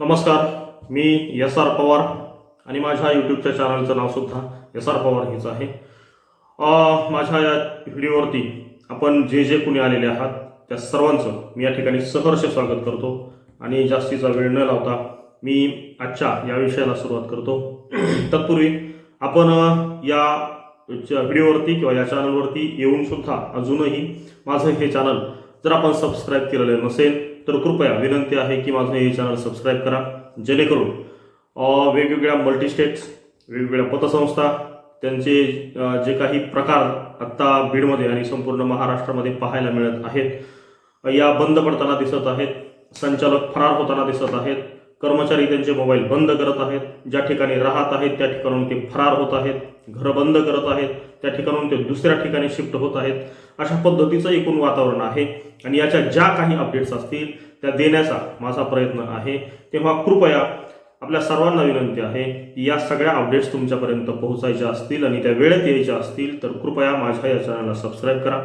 नमस्कार मी S R Pawar आणि माझ्या यूट्यूबच्या चॅनलचं नावसुद्धा एस आर पवार हेच आहे. माझ्या या व्हिडिओवरती आपण जे जे कुणी आलेले आहात त्या सर्वांचं मी या ठिकाणी सहर्ष स्वागत करतो. आणि जास्तीचा वेळ न लावता मी आजच्या या विषयाला सुरुवात करतो. तत्पूर्वी आपण या व्हिडिओवरती किंवा या चॅनलवरती येऊन सुद्धा अजूनही माझं हे चॅनल जर आपण सबस्क्राईब केलेलं नसेल तर कृपया विनंती आहे की माझं हे चॅनल सबस्क्राईब करा. जेणेकरून वेगवेगळ्या मल्टीस्टेट्स वेगवेगळ्या पतसंस्था त्यांचे जे काही प्रकार आत्ता बीडमध्ये आणि संपूर्ण महाराष्ट्रामध्ये पाहायला मिळत आहेत या बंद पडताना दिसत आहेत संचालक फरार होताना दिसत आहेत कर्मचारी त्यांचे मोबाईल बंद करत आहेत ज्या ठिकाणी राहत आहेत त्या ठिकाणून ते फरार होत आहेत घरं बंद करत आहेत त्या ठिकाणून ते दुसऱ्या ठिकाणी शिफ्ट होत आहेत. अशा पद्धतीचं एकूण वातावरण आहे आणि याच्या ज्या काही अपडेट्स असतील त्या देण्याचा माझा प्रयत्न आहे. तेव्हा कृपया आपल्या सर्वांना विनंती आहे की या सगळ्या अपडेट्स तुमच्यापर्यंत पोहोचायच्या असतील आणि त्या वेळेत यायच्या असतील तर कृपया माझ्या या चॅनलला सबस्क्राईब करा.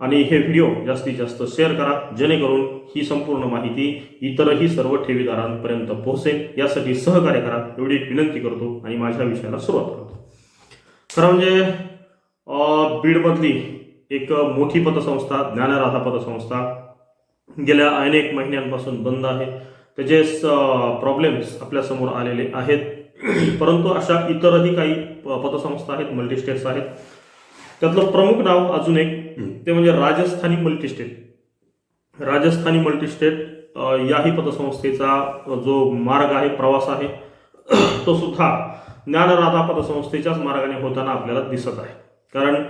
आणि हे व्हिडिओ जास्तीत जास्त शेअर करा जेणेकरून ही संपूर्ण माहिती इतरही सर्व ठेवीदारांपर्यंत पोहोचेल. यासाठी सहकार्य करा. एवढी विनंती करतो आणि माझ्या विषयाला सुरुवात करतो. खरं म्हणजे बीडमधली एक मोठी पतसंस्था ज्ञानराधा पतसंस्था गेल्या अनेक महिन्यांपासून बंद आहे. त्याचे प्रॉब्लेम्स आपल्यासमोर आलेले आहेत. परंतु अशा इतरही काही प- पतसंस्था आहेत मल्टीस्टेट्स आहेत. त्यातलं प्रमुख नाव अजून एक ते म्हणजे राजस्थानी मल्टीस्टेट राजस्थानी मल्टीस्टेट याही पतसंस्थेचा जो मार्ग आहे प्रवास आहे तो सुद्धा ज्ञानराधा पतसंस्थेच्याच मार्गाने होताना आपल्याला दिसत आहे. कारण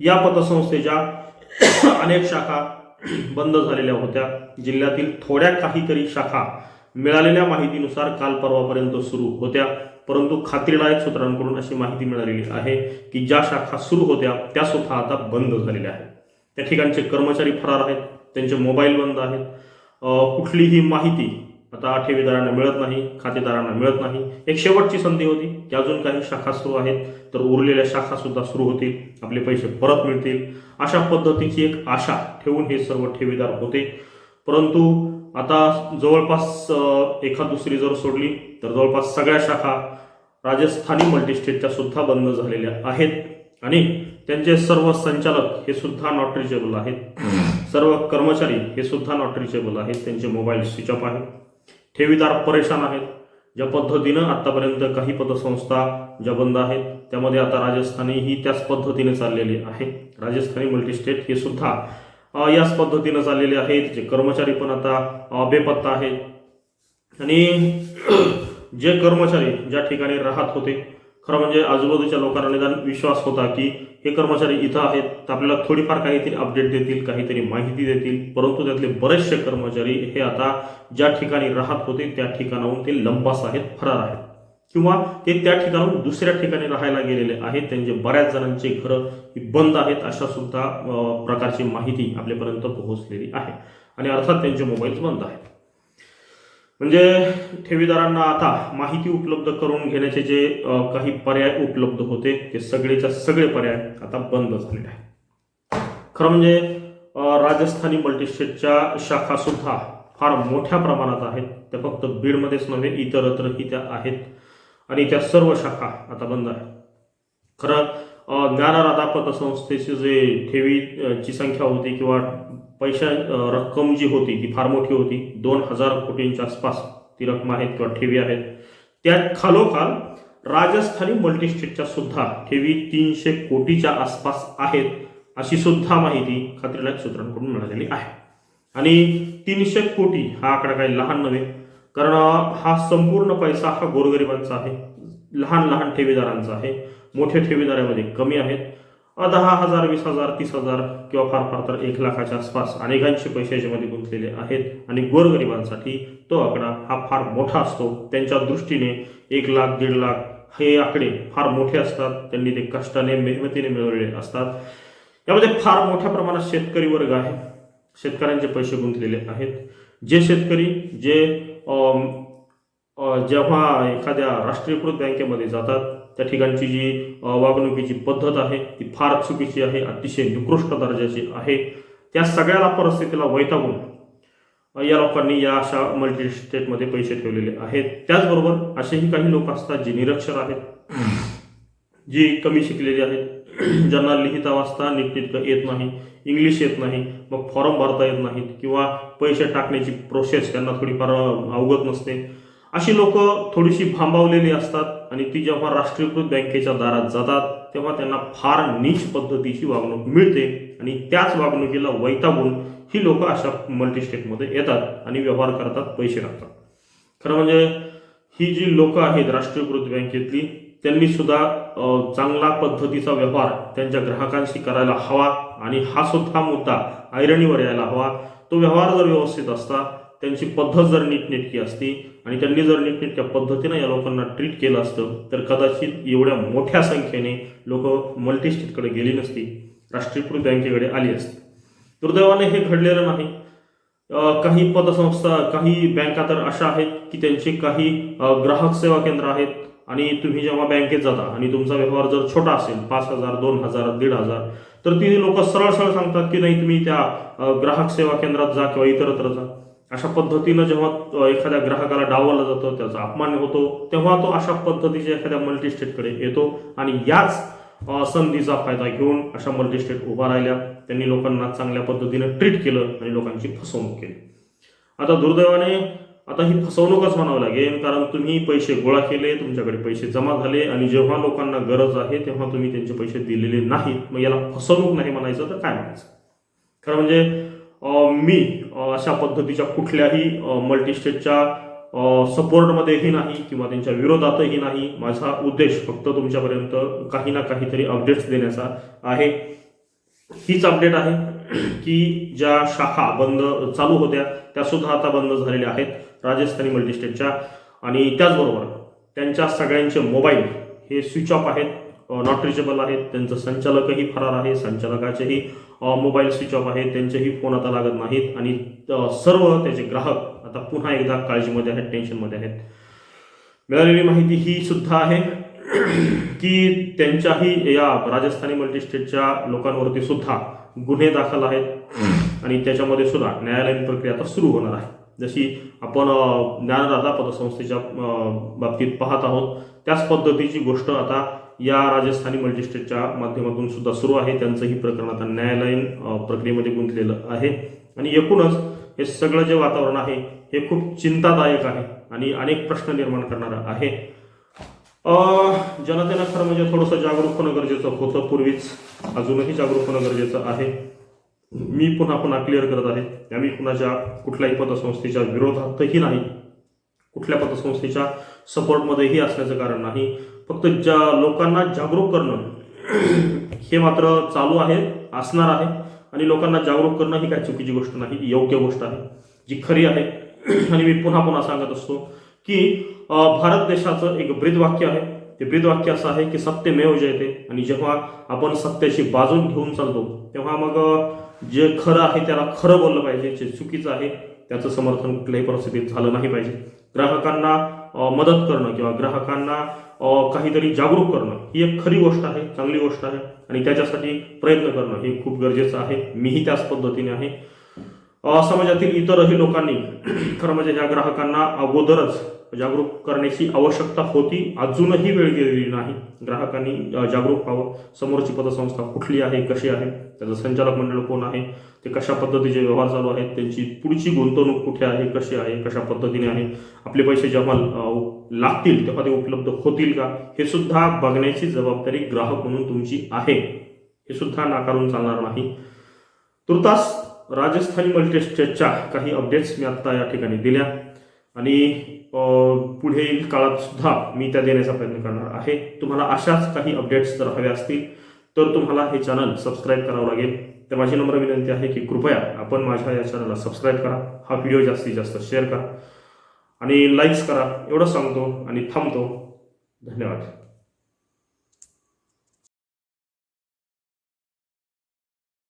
या पतसंस्थेच्या अनेक शाखा बंद झालेल्या होत्या. जिल्ह्यातील थोड्या काहीतरी शाखा मिळालेल्या माहितीनुसार काल परवापर्यंत सुरू होत्या. परंतु खात्रीलायक सूत्रांकडून अशी माहिती मिळालेली आहे की ज्या शाखा सुरू होत्या त्या सुद्धा आता बंद झालेल्या आहेत. त्या ठिकाणचे कर्मचारी फरार आहेत त्यांचे मोबाईल बंद आहेत. कुठलीही माहिती आता ठेवीदारांना मिळत नाही खातेदारांना मिळत नाही. एक शेवटची संधी होती की अजून काही शाखा सुरू आहेत तर उरलेल्या शाखा सुद्धा सुरू होतील आपले पैसे परत मिळतील. अशा पद्धतीची एक आशा ठेवून हे सर्व ठेवीदार होते. परंतु आता जवळपास अं, एखाद दुसरी जर सोडली तर जवळपास सगळ्या शाखा राजस्थानी मल्टीस्टेटच्या सुद्धा बंद झालेल्या आहेत. आणि त्यांचे सर्व संचालक हे सुद्धा नॉट रिचेबल आहेत. सर्व कर्मचारी हे सुद्धा नॉट रिचेबल आहेत. त्यांचे मोबाईल स्विच ऑफ आहेत. ठेवीदार परेशान आहेत. ज्या पद्धतीनं आतापर्यंत काही पतसंस्था ज्या बंद आहेत त्यामध्ये आता राजस्थानी ही त्याच पद्धतीने चाललेली आहे. राजस्थानी मल्टीस्टेट हे सुद्धा याच पद्धतीनं चाललेले आहेत जे कर्मचारी पण आता बेपत्ता आहेत. आणि जे कर्मचारी ज्या ठिकाणी राहत होते खरं म्हणजे आजूबाजूच्या लोकांना निदान विश्वास होता की हे कर्मचारी इथं आहेत तर आपल्याला थोडीफार काहीतरी अपडेट देतील काहीतरी माहिती देतील. परंतु त्यातले बरेचसे कर्मचारी हे आता ज्या ठिकाणी राहत होते त्या ठिकाणाहून ते लंपास आहेत फरार आहेत. किंवा ते त्या ठिकाणाहून दुसऱ्या ठिकाणी राहायला गेलेले आहेत. त्यांचे बऱ्याच जणांचे घरं बंद आहेत अशा सुद्धा प्रकारची माहिती आपल्यापर्यंत पोहोचलेली आहे. आणि अर्थात त्यांचे मोबाईल्स बंद आहेत. म्हणजे ठेवीदारांना आता माहिती उपलब्ध करून घेण्याचे जे काही पर्याय उपलब्ध होते ते सगळेच्या सगळे पर्याय आता बंद झालेले आहेत. खरं म्हणजे राजस्थानी मल्टीस्टेटच्या शाखा सुद्धा फार मोठ्या प्रमाणात आहेत. त्या फक्त बीडमध्येच नव्हे इतरत्रही त्या आहेत. आणि त्या सर्व शाखा आता बंद आहेत खरं अ, ज्ञानराधा जे ठेवीची संख्या होती किंवा पैशा रक्कम जी होती ती फार मोठी होती. दोन हजार कोटींच्या आसपास ती रक्कम आहेत किंवा ठेवी आहेत. त्यात खालोखाल राजस्थानी मल्टीस्टेटच्या सुद्धा ठेवी तीनशे कोटीच्या आसपास आहेत अशी सुद्धा माहिती खात्रीलायक सूत्रांकडून मिळालेली आहे. आणि तीनशे कोटी हा आकडा काही लहान नव्हे कारण हा संपूर्ण पैसा हा गोरगरिबांचा आहे. लहान लहान ठेवीदारांचा आहे. मोठ्या ठेवीदारामध्ये कमी आहेत. दहा हजार वीस हजार तीस हजार किंवा फार फार तर एक लाखाच्या आसपास अनेकांचे पैसे याच्यामध्ये गुंतलेले आहेत. आणि गोरगरिबांसाठी तो आकडा हा फार मोठा असतो. त्यांच्या दृष्टीने एक लाख दीड लाख हे आकडे फार मोठे असतात. त्यांनी ते कष्टाने मेहनतीने मिळवलेले असतात. यामध्ये फार मोठ्या प्रमाणात शेतकरी वर्ग आहे. शेतकऱ्यांचे पैसे गुंतलेले आहेत. जे शेतकरी जे जेव्हा एखाद्या राष्ट्रीयकृत बँकेमध्ये जातात त्या ठिकाणची जी वागणुकीची पद्धत आहे ती फार चुकीची आहे अतिशय निकृष्ट दर्जाची आहे. त्या सगळ्याला परिस्थितीला वैतागून या लोकांनी या अशा मल्टी स्टेटमध्ये पैसे ठेवलेले आहेत. त्याचबरोबर असेही काही लोक असतात जे निरक्षर आहेत जी कमी शिकलेली आहेत. ज्यांना लिहिता वाचता नीटनेटकं येत नाही इंग्लिश येत नाही मग फॉर्म भरता येत नाहीत किंवा पैसे टाकण्याची प्रोसेस त्यांना थोडीफार अवगत नसते. अशी लोक थोडीशी भांबावलेली असतात आणि ती जेव्हा राष्ट्रीयकृत बँकेच्या दारात जातात तेव्हा त्यांना फार नीच पद्धतीची वागणूक मिळते आणि त्याच वागणुकीला वैतागून ही लोक अशा मल्टी स्टेटमध्ये येतात आणि व्यवहार करतात पैसे टाकतात. खरं म्हणजे ही जी लोक आहेत राष्ट्रीयकृत बँकेतली त्यांनी सुद्धा चांगला पद्धतीचा व्यवहार त्यांच्या ग्राहकांशी करायला हवा आणि हा सुद्धा मुद्दा ऐरणीवर यायला हवा. तो व्यवहार जर व्यवस्थित असता त्यांची पद्धत जर नीटनेटकी असती आणि त्यांनी जर नीटनेटक्या पद्धतीनं या लोकांना ट्रीट केलं असतं तर कदाचित एवढ्या मोठ्या संख्येने लोक मल्टीस्टेटकडे गेली नसती राष्ट्रीयकृत बँकेकडे आली असती. दुर्दैवाने हे घडलेलं नाही. काही पतसंस्था काही बँका तर अशा आहेत की त्यांचे काही ग्राहक सेवा केंद्र आहेत आणि तुम्ही जेव्हा बँकेत जाता आणि तुमचा व्यवहार जर छोटा असेल पाच हजार दोन हजार दीड हजार तर ती लोक सरळ सरळ सांगतात की नाही तुम्ही त्या ग्राहक सेवा केंद्रात जा किंवा इतरत्र जा. अशा पद्धतीनं जेव्हा एखाद्या ग्राहकाला डावलं जातं त्याचा अपमान होतो तेव्हा तो अशा पद्धतीच्या एखाद्या मल्टीस्टेटकडे येतो आणि याच संधीचा फायदा घेऊन अशा मल्टी स्टेट उभा राहिल्या. त्यांनी लोकांना चांगल्या पद्धतीनं ट्रीट केलं आणि लोकांची फसवणूक केली. आता दुर्दैवाने आता ही फसवणूकच म्हणावं लागेल कारण तुम्ही पैसे गोळा केले तुमच्याकडे पैसे जमा झाले आणि जेव्हा लोकांना गरज आहे तेव्हा तुम्ही त्यांचे पैसे दिलेले नाहीत. मग याला फसवणूक नाही म्हणायचं तर काय म्हणायचं? खरं म्हणजे मी अशा पद्धतीच्या कुठल्याही मल्टी स्टेटच्या सपोर्टमध्येही नाही किंवा त्यांच्या विरोधातही नाही. माझा उद्देश फक्त तुमच्यापर्यंत काही ना काहीतरी अपडेट्स देण्याचा आहे. हीच अपडेट आहे की ज्या शाखा बंद चालू होत्या त्या सुद्धा आता बंद झालेल्या आहेत. राजस्थानी मल्टीस्टेटच्या आणि त्याचबरोबर त्यांच्या सगळ्यांचे मोबाईल हे स्विच ऑफ आहेत नॉट रिचेबल आहेत त्यांचं संचालकही फरार आहे संचालकाचेही मोबाईल स्विच ऑफ आहेत त्यांचेही फोन आता लागत नाहीत आणि सर्व त्याचे ग्राहक आता पुन्हा एकदा काळजीमध्ये आहेत टेन्शनमध्ये आहेत. मिळालेली माहिती ही सुद्धा आहे की त्यांच्याही या राजस्थानी मल्टीस्टेटच्या लोकांवरती सुद्धा गुन्हे दाखल आहेत आणि त्याच्यामध्ये सुद्धा न्यायालयीन प्रक्रिया आता सुरू होणार आहे. जशी आपण ज्ञानदाता पतसंस्थेच्या बाबतीत पाहत आहोत त्याच पद्धतीची गोष्ट आता या राजस्थानी मजिस्ट्रेटच्या माध्यमातून सुद्धा सुरू आहे. त्यांचंही प्रकरण आता न्यायालयीन प्रक्रियेमध्ये गुंतलेलं आहे. आणि एकूणच हे सगळं जे वातावरण आहे हे खूप चिंतादायक आहे आणि अनेक प्रश्न निर्माण करणारं आहे. जनतेनं खरं म्हणजे थोडंसं जागरूक होणं गरजेचं होतं. पूर्वीच अजूनही जागरूक होणं गरजेचं आहे. मी पुन्हा पुन्हा क्लिअर करत आहे. आम्ही कुणाच्या कुठल्याही पतसंस्थेच्या विरोधातही नाही. कुठल्या पतसंस्थेच्या सपोर्टमध्येही असण्याचं कारण नाही. फक्त ज्या लोकांना जागरूक करणं हे मात्र चालू आहे असणार आहे. आणि लोकांना जागरूक करणं ही काही चुकीची गोष्ट नाही ही योग्य गोष्ट आहे जी खरी आहे. आणि मी पुन्हा पुन्हा सांगत असतो की भारत देशाचं एक ब्रीदवाक्य आहे. ते ब्रीदवाक्य असं आहे की सत्यमेव जयते. आणि जेव्हा आपण सत्याची बाजून घेऊन चालतो तेव्हा मग जे खरं आहे त्याला खरं बोललं पाहिजे जे चुकीचं आहे त्याचं समर्थन कुठल्याही परिस्थितीत झालं नाही पाहिजे. ग्राहकांना मदत करणं किंवा ग्राहकांना काहीतरी जागरूक करणं ही एक खरी गोष्ट आहे चांगली गोष्ट आहे आणि त्याच्यासाठी प्रयत्न करणं हे खूप गरजेचं आहे. मीही त्याच पद्धतीने आहे. समाजातील इतरही लोकांनी खरं म्हणजे ह्या ग्राहकांना अगोदरच जागरूक करण्याची आवश्यकता होती. अजूनही वेळ गेलेली नाही. ग्राहकांनी जागरूक व्हावं. समोरची पतसंस्था कुठली आहे? कशी आहे? त्याचं संचालक मंडळ कोण आहे? ते कशा पद्धतीचे व्यवहार चालू आहेत? त्यांची पुढची गुंतवणूक कुठे आहे? कशी आहे? कशा पद्धतीने आहे? आपले पैसे जेव्हा लागतील तेव्हा ते उपलब्ध होतील का? हे सुद्धा बघण्याची जबाबदारी ग्राहक म्हणून तुमची आहे. हे सुद्धा नाकारून चालणार नाही. तुर्तास राजस्थानी मल्टीस्टेटच्या काही अपडेट्स मी आत्ता या ठिकाणी दिल्या. आणि पुढील काळात सुद्धा मी त्या देण्याचा प्रयत्न करणार आहे. तुम्हाला अशाच काही अपडेट्स जर हव्या असतील तर तुम्हाला हे चॅनल सबस्क्राईब करावं लागेल. तर माझी नम्र विनंती आहे की कृपया आपण माझ्या या चॅनलला सबस्क्राईब करा. हा व्हिडिओ जास्तीत जास्त शेअर करा. आणि लाईक्स करा. एवढं सांगतो आणि थांबतो. धन्यवाद.